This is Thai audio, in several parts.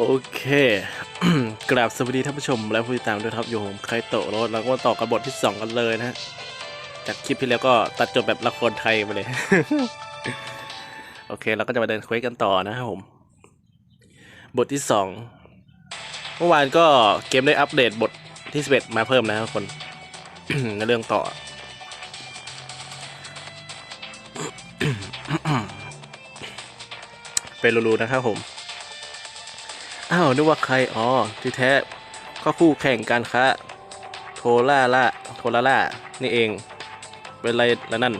โอเค กราบสวัสดีท่านผู้ชมและผู้ติดตามด้วยครับอยู่ผมไคโตะรถแล้วก็ต่อกับบทที่ 2 กันเลยนะจากคลิปที่แล้วก็ตัดจบแบบละครไทยไปเลย โอเคเราก็จะมาเดินเควสกันต่อนะครับผม บทที่ 2 เมื่อวานก็เกมได้อัปเดตบทที่ 11 มาเพิ่มนะครับทุกคนในเรื่องต่อเป็นรูๆนะครับผม อ้าวนึกว่าใคร อ๋อ ที่แท้ ก็คู่แข่งการค้า โทล่าล่าโทล่าล่า นี่เอง เป็นไรละนั่น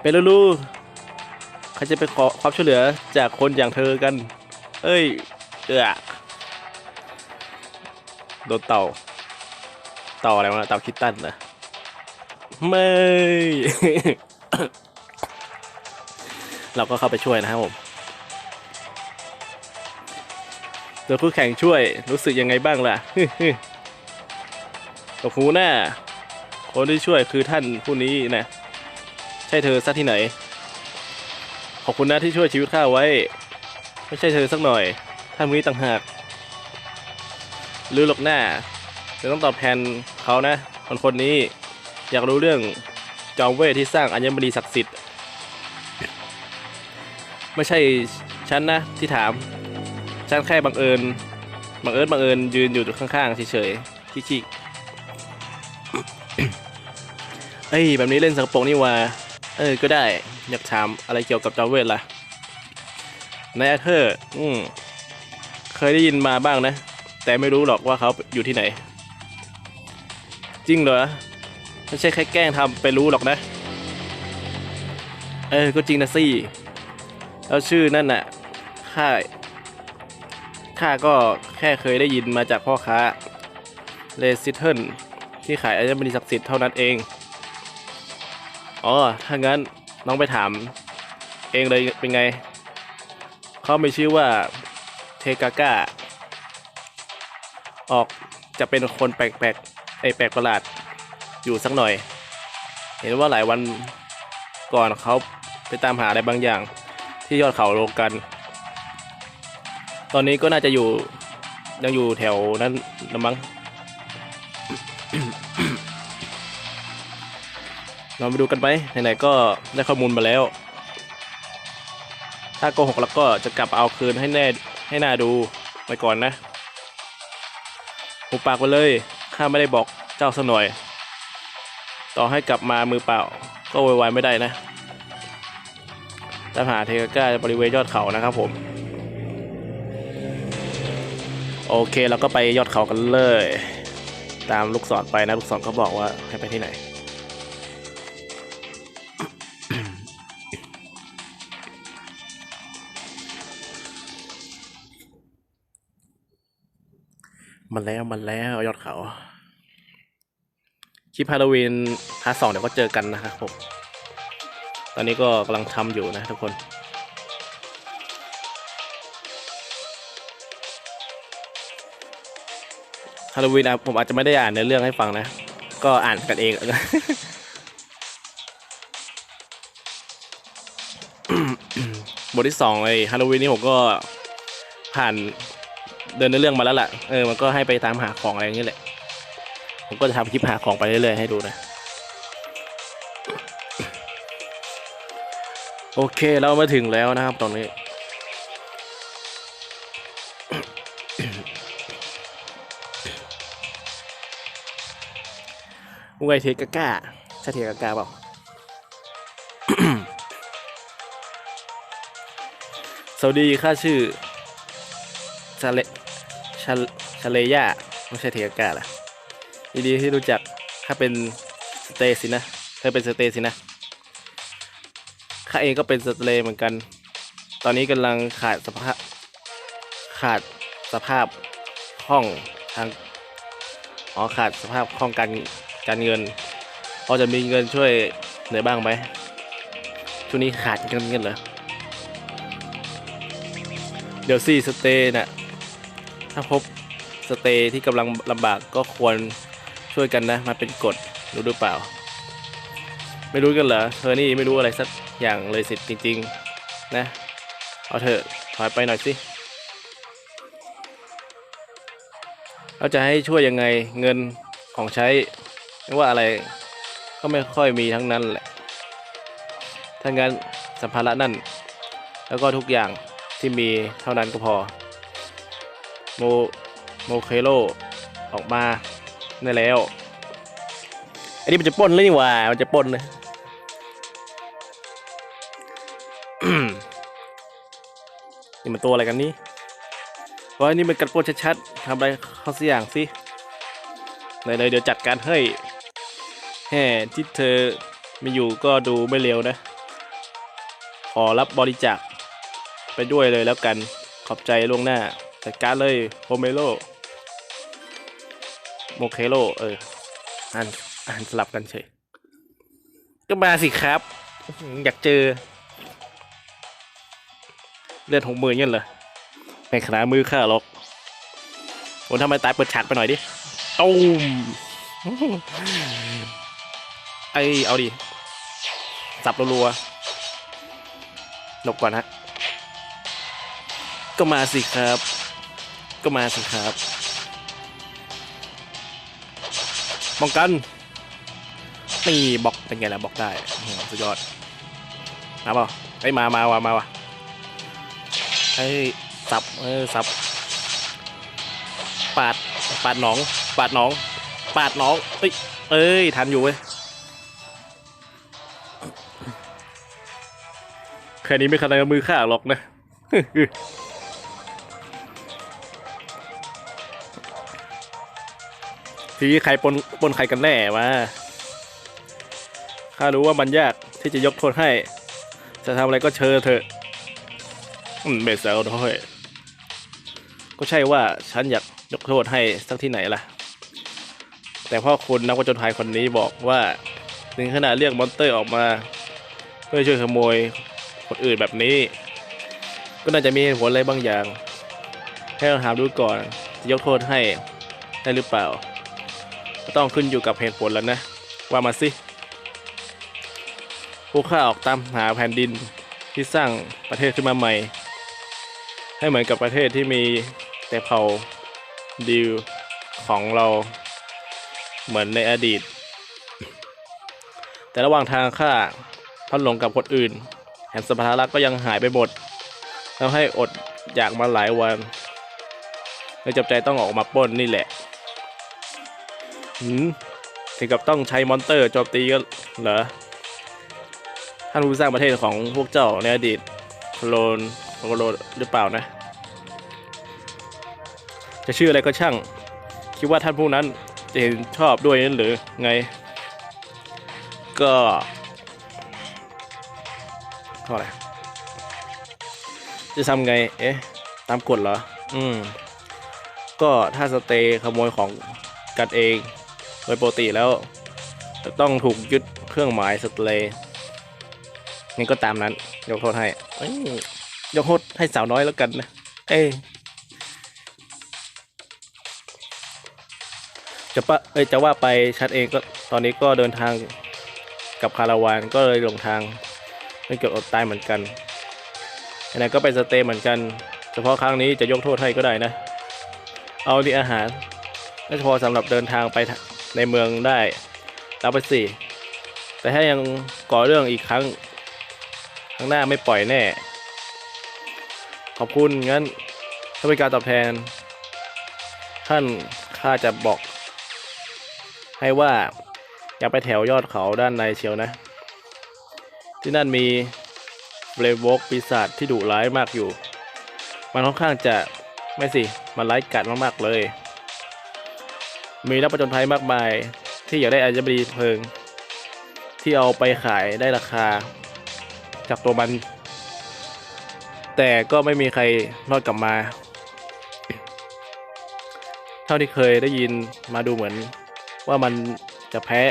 เป็นลูลูใครจะไปขอความช่วยเหลือจากคนอย่างเธอกัน เอ้ย เอือโดนเต่า เต่าอะไรวะ เต่าคิตตันนะไม่ เราก็เข้าไปช่วยนะครับผม โดยคู่แข่งช่วยรู้สึกยังไงบ้างล่ะกับหูหน้า คนที่ช่วยคือท่านผู้นี้นะ ใช่เธอซะที่ไหน ขอบคุณนะที่ช่วยชีวิตข้าไว้ ไม่ใช่เธอสักหน่อย ท่านผู้นี้ต่างหากลือหลกหน้าเธอต้องตอบแทนเขานะ คนคนนี้อยากรู้เรื่องจอมเวทที่สร้างอัญมณีศักดิ์สิทธิ์ ไม่ใช่ฉันนะที่ถาม ฉันแค่บังเอิญบังเอิญบังเอิญยืนอยู่ข้างๆเฉยๆขี้ๆเอ้ยแบบนี้เล่นสังปรงนี่ว่า เออ ก็ได้ อยากถามอะไรเกี่ยวกับจอเวทล่ะนายอาเธอร์อืมเคยได้ยินมาบ้างนะ แต่ไม่รู้หรอกว่าเขาอยู่ที่ไหน จริงเหรอไม่ใช่แค่แกล้งทำไปรู้หรอกนะ เออ ก็จริงนะสิแล้วชื่อนั่นน่ะข้า ข้าก็แค่เคยได้ยินมาจากพ่อค้าเลซิเทิลที่ขายอัญมณีศักดิ์สิทธิ์เท่านั้นเอง อ๋อ ถ้างั้นน้องไปถาม เองเลยเป็นไง เขาไม่ชื่อว่าเทกาก้า ออกจะเป็นคนแปลกๆไอแปลกประหลาด อยู่สักหน่อย เห็นว่าหลายวันก่อนเขาไปตามหาอะไรบางอย่าง ที่ยอดเขาโลกัน ตอนนี้ก็น่าจะอยู่ยังอยู่แถวนั้นนะมั้งเราไปดูกันไหมไหนๆก็ได้ข้อมูลมาแล้ว ถ้าโกหกแล้วก็จะกลับเอาคืนให้แน่ให้หน่าดูไปก่อนนะหูปากไปเลยข้าไม่ได้บอกเจ้าสักหน่อย ต่อให้กลับมามือเปล่า ก็โวยวไม่ได้นะตามหาเทกาก้าบริเวณยอดเขานะครับผม โอเคเราก็ไปยอดเขากันเลย ตามลูกศรไปนะลูกศรก็บอกว่าให้ไปที่ไหน มันแล้วมันแล้วยอดเขาคลิปฮาโลวีนพาร์ทสองเดี๋ยวก็เจอกันนะครับผม ตอนนี้ก็กำลังทำอยู่นะทุกคน ฮาโลวีนอะผมอาจจะไม่ได้อ่านในอเรื่องให้ฟังนะ ก็อ่านกันเองบทที่สองไอ้ฮาโลวีนนี่ผมก็ผ่านเดินในเรื่องมาแล้วล่ะ เออ มันก็ให้ไปตามหาของอะไรอย่างเงี้ยแหละ ผมก็จะทำคลิปหาของไปเรื่อยๆให้ดูนะ โอเค เรามาถึงแล้วนะครับตอนนี้ อุไงเทกาก้าใช่เทกาก้าเปล่าสวัสดีข้าชื่อชาเลชาชาเลยาไม่ใช่เทกากาล่ะยินดีที่รู้จักข้าเป็นสเตสินะเธอเป็นสเตสินะข้าเองก็เป็นสเตย์เหมือนกัน ตอนนี้กำลังขาดสภาพขาดสภาพห้องทางอ๋อขาดสภาพคล่องการ การเงินพอจะมีเงินช่วยเหลือบ้างไหมช่วงนี้ขาดเงินเงินเหรอเดี๋ยวสี่สเตย์น่ะถ้าพบสเตย์ที่กำลังลำบากก็ควรช่วยกันนะมาเป็นกฎรู้หรือเปล่า ไม่รู้กันเหรอเธอนี่ไม่รู้อะไรสักอย่างเลยสิจริง ๆ นะเเอาเถอะถอยไปหน่อยสิเราจะให้ช่วยยังไงเงินของใช้ ไม่ว่าอะไรก็ไม่ค่อยมีทั้งนั้นแหละถ้างั้นสัมภาระนั่น แล้วก็ทุกอย่างที่มีเท่านั้นก็พอ โมโมเคโลออกมาได้แล้ว อันนี้มันจะป้นเลยนี่ว่า มันจะป้นเลยนี่มันตัวอะไรกันนี่เพราะอันนี้มันกันปล้นชัดๆทำอะไรเขาสักอย่างสิเลยเลยเดี๋ยวจัดการให้ แห่ที่เธอไมีอยู่ก็ดูไม่เร็วนะ ขอรับบริจาคไปด้วยเลยแล้วกัน ขอบใจล่วงหน้า จัดการเลยโฮเมโลโมเคโลเอออ่านอ่านสลับกันเฉย ก็มาสิครับ อยากเจอ เลือดหกหมื่นเงี้ยเหรอในขนามือข้าหรอกผมทำไมตายเปิดฉากไปหน่อยดิตูม ไอเอาดิสับรัวๆหลบก่อนฮะก็มาสิครับ ก็มาสิครับป้องกันนี่บล็อกเป็นไงล่ะบล็อกได้สุดยอดมาเปล่าไอ้ยมามาว่ะมาว่ะไอ้ยสับเออสับปาดปาดหนอง ปาดหนอง ปาดหนองเอ้ยเอ้ยทันอยู่เว้ย ค่นี้ไม่ขนาดมือข้าหรอกนะ ทีใครปนปนใครกันแน่วะข้ารู้ว่ามันยากที่จะยกโทษให้ จะทำอะไรก็เชิญเถอะอืมเบสเซลด้วยก็ใช่ว่าฉันอยากยกโทษให้สักที่ไหนล่ะ แต่พ่อคุณนักวจนภัยคนนี้บอกว่า ถึงขนาดเรียกมอนเตอร์ออกมา เพื่อช่วยขโมย คนอื่นแบบนี้ ก็น่าจะมีหตุผลอะไรบางอย่าง ให้เราถามดูก่อนจะยกโทษให้ได้หรือเปล่า ก็ต้องขึ้นอยู่กับเหตุผลแล้วนะ ว่ามาสิผู้ข้าออกตามหาแผ่นดินที่สร้างประเทศขึ้นมาใหม่ ให้เหมือนกับประเทศที่มีแต่เผ่าดิวของเราเหมือนในอดีต แต่ระหว่างทางข้าพันหลงกับคนอื่น แถมสัมภาระก็ยังหายไปหมดทำให้อดอยากมาหลายวันเลยจำใจต้องออกมาป้นนี่แหละหืมถึงกับต้องใช้มอนเตอร์โจมตีก็เหรอ ท่านผู้สร้างประเทศของพวกเจ้าในอดีตโคลนโคลนหรือเปล่านะ จะชื่ออะไรก็ช่าง คิดว่าท่านผู้นั้นจะเห็นชอบด้วยนั่นหรือไง ก็ เท่าไหร่จะทำไง เอ๊ะ ตามกฎเหรอ อืม ก็ถ้าสเตย์ขโมยของกันเองโดยปกติแล้ว จะต้องถูกยึดเครื่องหมายสเตย์งั้นก็ตามนั้น ยกโทษให้เอ้ยยกโทษให้สาวน้อยแล้วกันนะ เอ้ยจะปะเอ้ยจะว่าไปชัดเองก็ตอนนี้ก็เดินทางกับคาราวานก็เลยหลงทาง ไม่เกือบอดตายเหมือนกันไหนก็ไปสเตย์เหมือนกัน เฉพาะครั้งนี้จะยกโทษให้ก็ได้นะ เอาดีอาหารน่าจะพอสำหรับเดินทางไปในเมืองได้รับไปสิแต่ถ้ายังก่อเรื่องอีกครั้งข้างหน้าไม่ปล่อยแน่ ขอบคุณงั้นถ้าเป็นการตอบแทน ท่านข้าจะบอก ให้ว่าอย่าไปแถวยอดเขาด้านในเชียวนะ ที่นั่นมีเบลวกปีศาจที่ดุร้ายมากอยู่ มันค่อนข้างจะไม่สิ มันร้ายกัดมากๆเลย มีนักประจนภัยมากมาย ที่อยากได้อาญบดีเพลิง ที่เอาไปขายได้ราคา จากตัวมัน แต่ก็ไม่มีใครรอดกลับมา เท่าที่เคยได้ยินมาดูเหมือนว่ามันจะแพ้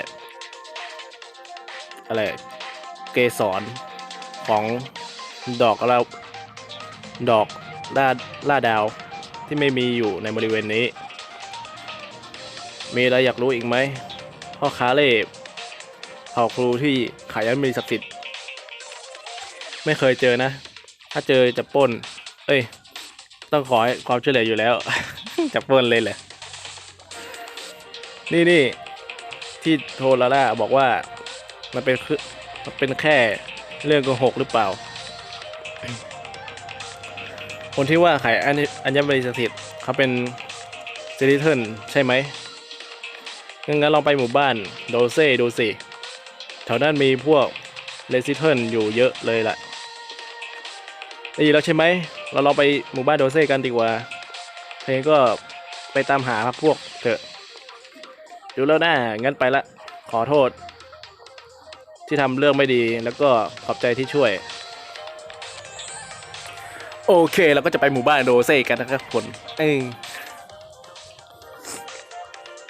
อะไร เกสรของดอกเราดอกล่าล่าดาวที่ไม่มีอยู่ในบริเวณนี้ มีอะไรอยากรู้อีกไหมพ่อค้าเล่บเผ่าครูที่ขายยันมีศักดิ์สิทธิ์ไม่เคยเจอนะ ถ้าเจอจะป้น เอ้ย ต้องขอให้ความช่วยเหลืออยู่แล้ว จะป้นเลยเลยนี่นี่ที่โทรลาล่าบอกว่า มันเป็น มันเป็นแค่เรื่องโกหกหรือเปล่า คนที่ว่าขายอัญอัญมณีสถิตเขาเป็นเซริเทิลใช่ไหมงั้นลองไปหมู่บ้านโดเซ่ดูสิแถวนั้นมีพวกเลซิเทิลอยู่เยอะเลยล่ะได้ยินแล้วใช่ไหม เราลองไปหมู่บ้านโดเซ่กันดีกว่าเพลงก็ไปตามหาพวกเถอะ ดูแล้วนะงั้นไปละ ขอโทษ ที่ทำเรื่องไม่ดีแล้วก็ขอบใจที่ช่วย โอเคเราก็จะไปหมู่บ้านโดเซ่กันนะครับทุกคนเอ้ย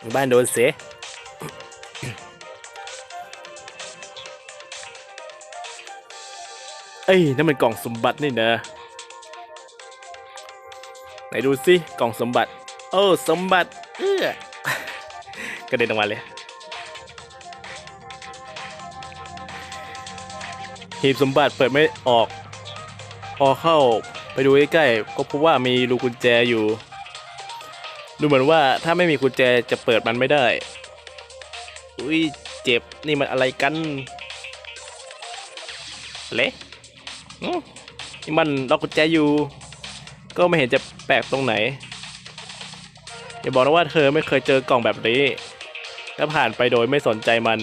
หมู่บ้านโดเซ่เอ้ยนั่นมันกล่องสมบัตินี่นะไหนดูสิกล่องสมบัติ โอ้สมบัติ เอื้อกระเด็นออกมาเลย หีบสมบัติเปิดไม่ออก พอเข้าไปดูใกล้ๆก็พบว่ามีรูกุญแจอยู่ ดูเหมือนว่าถ้าไม่มีกุญแจจะเปิดมันไม่ได้ อุ้ยเจ็บนี่มันอะไรกัน เละอื้อนี่มันล็อกกุญแจอยู่ ก็ไม่เห็นจะแปลกตรงไหนอย่าบอกนะว่าเธอไม่เคยเจอกล่องแบบนี้แล้วผ่านไปโดยไม่สนใจมัน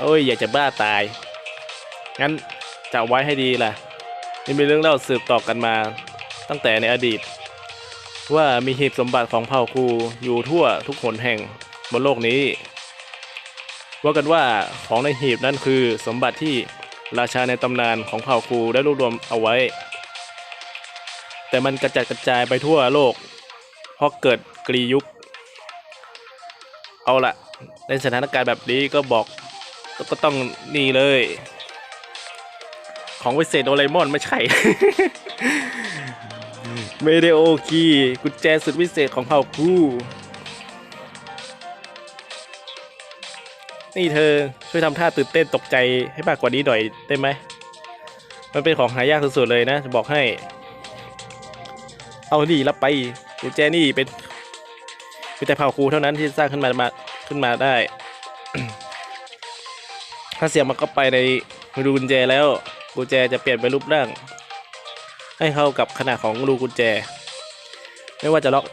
โอ้ยอยากจะบ้าตาย งั้นจะไว้ให้ดีล่ะ นี่มีเรื่องเล่าสืบต่อกันมา ตั้งแต่ในอดีต ว่ามีหีบสมบัติของเผ่าคูอยู่ทั่วทุกหนแห่งบนโลกนี้ ว่ากันว่าของในหีบนั่นคือสมบัติที่ราชาในตำนานของเผ่าคูได้รวบรวมเอาไว้ แต่มันกระจัดกระจายไปทั่วโลกเพราะเกิดกรียุค เอาละในสถานการณ์แบบนี้ก็บอก ก็ต้องนี่เลย ของวิเศษโดเรมอนไม่ใช่ไม่ได้โอคีกุญแจสุดวิเศษของเผ่าคูนี่เธอช่วยทำท่าตื่นเต้นตกใจให้มากกว่านี้หน่อยได้ไหม มันเป็นของหายากสุดๆเลยนะ จะบอกให้ เอานี่รับไปกุญแจนี่เป็นมีแต่เผ่าครูเท่านั้นที่สร้างขึ้นมามาขึ้นมาได้ ถ้าเสียบมันก็ไปในรูกุญแจแล้วกุญแจจะเปลี่ยนเป็นรูปร่าง ให้เข้ากับขนาดของรูกุญแจ ไม่ว่าจะล็อก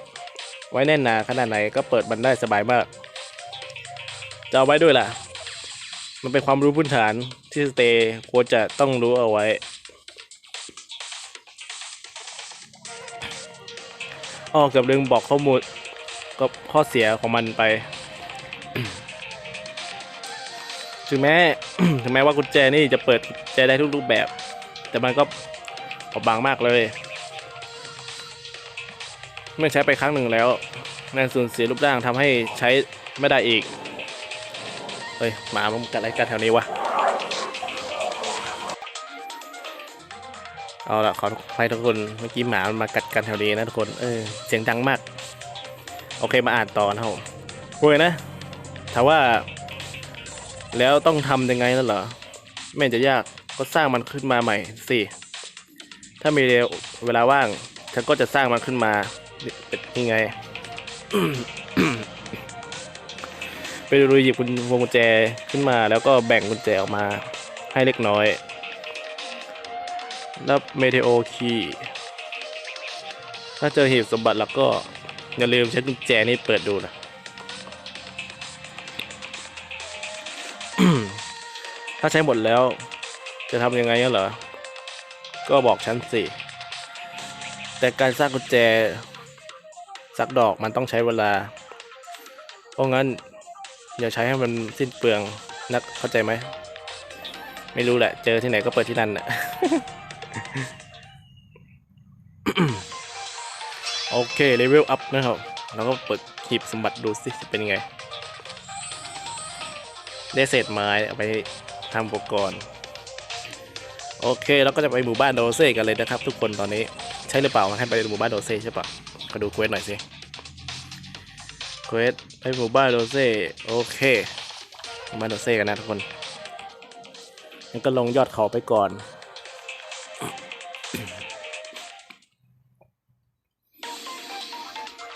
ไว้แน่นหนาขนาดไหนก็เปิดมันได้สบายมาก จะเอาไว้ด้วยล่ะ มันเป็นความรู้พื้นฐานที่สเตย์ควรจะต้องรู้เอาไว้ อ้อเกือบลืมบอกข้อมูลก็ข้อเสียของมันไป ถึงแม้ถึงแม้ว่ากุญแจนี่จะเปิดกุญแจได้ทุกรูปแบบ แต่มันก็เบาบางมากเลย เมื่อใช้ไปครั้งหนึ่งแล้วนั่นสูญเสียรูปร่างทำให้ใช้ไม่ได้อีก เฮ้ยหมามันกัดอะไรกันแถวนี้วะ เอาละขออภัยทุกคน เมื่อกี้หมามันมากัดกันแถวนี้นะทุกคน เออ เสียงดังมาก โอเคมาอ่านต่อนะครับผมพูดเลยนะถามว่า แล้วต้องทำยังไงนั่นเหรอไม่จะยากก็สร้างมันขึ้นมาใหม่สิถ้ามีเวลาว่างฉันก็จะสร้างมันขึ้นมาเป็นยังไงไปดูหยิบกุญพวงกุญแจขึ้นมา แล้วก็แบ่งกุญแจออกมาให้เล็กน้อย แล้วเมเทโอคีถ้าเจอหีบสมบัติแล้วก็อย่าลืมใช้กุญแจนี้เปิดดูนะ ถ้าใช้หมดแล้ว จะทำยังไงเหรอ ก็บอกฉันสิ แต่การสร้างกุญแจสักดอกมันต้องใช้เวลา เพราะงั้น อย่าใช้ให้มันสิ้นเปลืองนักเข้าใจไหม ไม่รู้แหละ เจอที่ไหนก็เปิดที่นั่นน่ะ โอเคเลเวลอัพนะครับ แล้วก็เปิดหีบสมบัติดูสิจะเป็นยังไง ได้เศษไม้เอาไป ทำอุปกรณ์ โอเคแล้วก็จะไปหมู่บ้านโดเซ่กันเลยนะครับ ทุกคนตอนนี้ใช่หรือเปล่าให้ไปหมู่บ้านโดเซ่ใช่ปะก็ดูเควสหน่อยสิเควสไปหมู่บ้านโดเซ่โอเคหมู่บ้านโดเซ่กันนะทุกคนงั้นก็ลงยอดเขาไปก่อน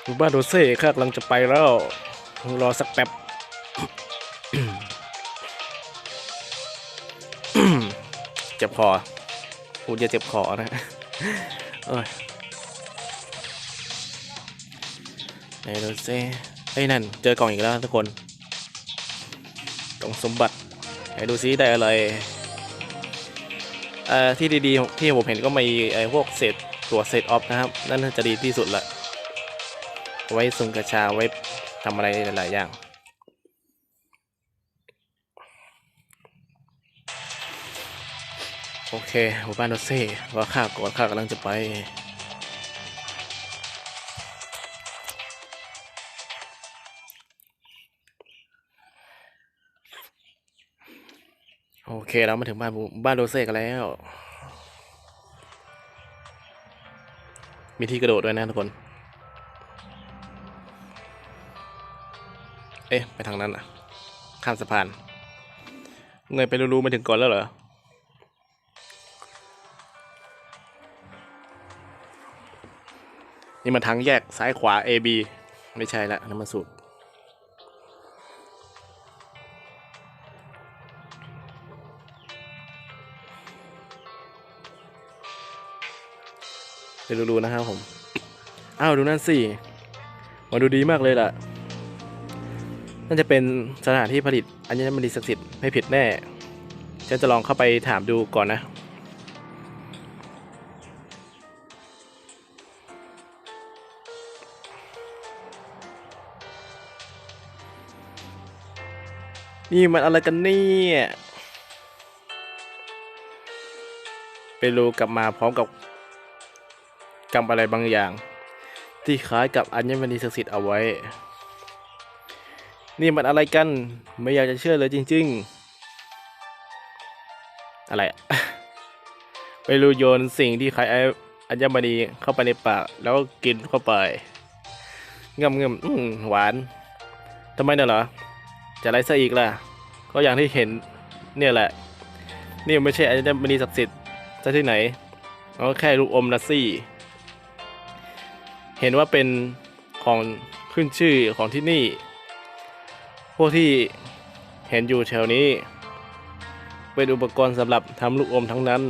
หมู่บ้านโดเซ่ข้ากำลังจะไปแล้วรอสักแป๊บ เจ็บคอพูดจะเจ็บคอนะเอ้ยไหนดูซิไอ้ยนั่น เจอกล่องอีกแล้วทุกคน กล่องสมบัติไหนดูซิได้อะไรเอ่อที่ดีๆที่ผมเห็นก็มีไอ้พวกเศษตัวเศษออฟนะครับ นั่นจะดีที่สุดละไว้ซุงกระชาไว้ทำอะไรหลายๆอย่าง โอเคหมู่บ้านโดเซ่ว่าข้าก่อนข้ากำลังจะไป โอเคเรามาถึงบ้านบูบ้านโดเซ่กันแล้ว มีที่กระโดดด้วยนะทุกคน เอ๊ะ ไปทางนั้นอะ ข้ามสะพาน เงยไปรู้ๆมาถึงก่อนแล้วเหรอ นี่มันทางแยกซ้ายขวา A B ไม่ใช่ละน้ำมันสูตรไปดูๆนะครับผม อ้าว ดูนั่นสิมาดูดีมากเลยล่ะ น่าจะเป็นสถานที่ผลิตอัญมณีศักดิ์สิทธิ์ไม่ผิดแน่ ฉันจะลองเข้าไปถามดูก่อนนะ นี่มันอะไรกันเนี่ยเปรูกลับมาพร้อมกับกำอะไรบางอย่าง ที่คล้ายกับอัญมณีศักดิ์สิทธิ์เอาไว้ นี่มันอะไรกัน ไม่อยากจะเชื่อเลยจริง ๆ อะไรอะไปรูโยนสิ่งที่คล้ายอัญมณีเข้าไปในปาก แล้วกินเข้าไปงำงำอืมหวานทำไมน่ะเหรอ จะอะไรซะอีกล่ะ ก็อย่างที่เห็นเนี่ยแหละ นี่มันไม่ใช่อัญมณีศักดิ์สิทธิ์ซะที่ไหนเอาแค่ลูกอมนะสิเห็นว่าเป็นของขึ้นชื่อของที่นี่ พวกที่เห็นอยู่แถวนี้ เป็นอุปกรณ์สำหรับทำลูกอมทั้งนั้น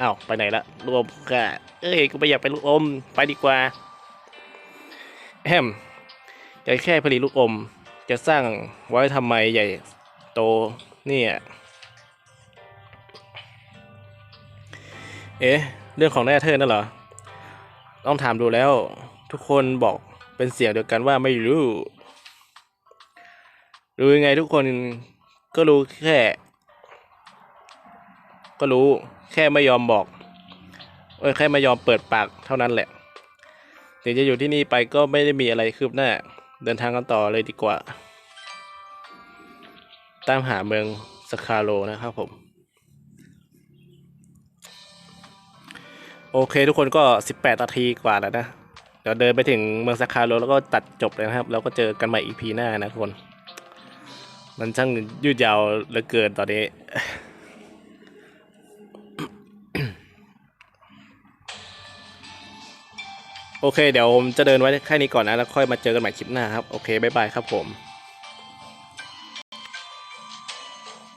อ้าวไปไหนละลูกอมค่ะเอ้ยกูไม่อยากเป็นลูกอม ไปดีกว่าแฮมจะแค่ผลิตลูกอม จะสร้างไว้ทำไมใหญ่โตเนี่ยเอ๊ะ เรื่องของแน่เธอนั่นเหรอ ต้องถามดูแล้ว ทุกคนบอกเป็นเสียงเดียวกันว่าไม่รู้ รู้ยังไงทุกคนก็รู้แค่ ก็รู้แค่ไม่ยอมบอกเอ้ยแค่ไม่ยอมเปิดปากเท่านั้นแหละ ถึงจะอยู่ที่นี่ไปก็ไม่ได้มีอะไรคืบหน้า เดินทางกันต่อเลยดีกว่า ตามหาเมืองสคาโลนะครับผม โอเคทุกคนก็ 18นาทีกว่าแล้วนะ เดี๋ยวเดินไปถึงเมืองสคาโลแล้วก็ตัดจบเลยนะครับ แล้วก็เจอกันใหม่อีพีหน้านะทุกคน มันช่างยืดยาวเหลือเกินตอนนี้ โอเค เดี๋ยวผมจะเดินไว้แค่นี้ก่อนนะ แล้วค่อยมาเจอกันใหม่คลิปหน้าครับ โอเค บ๊ายบายครับผม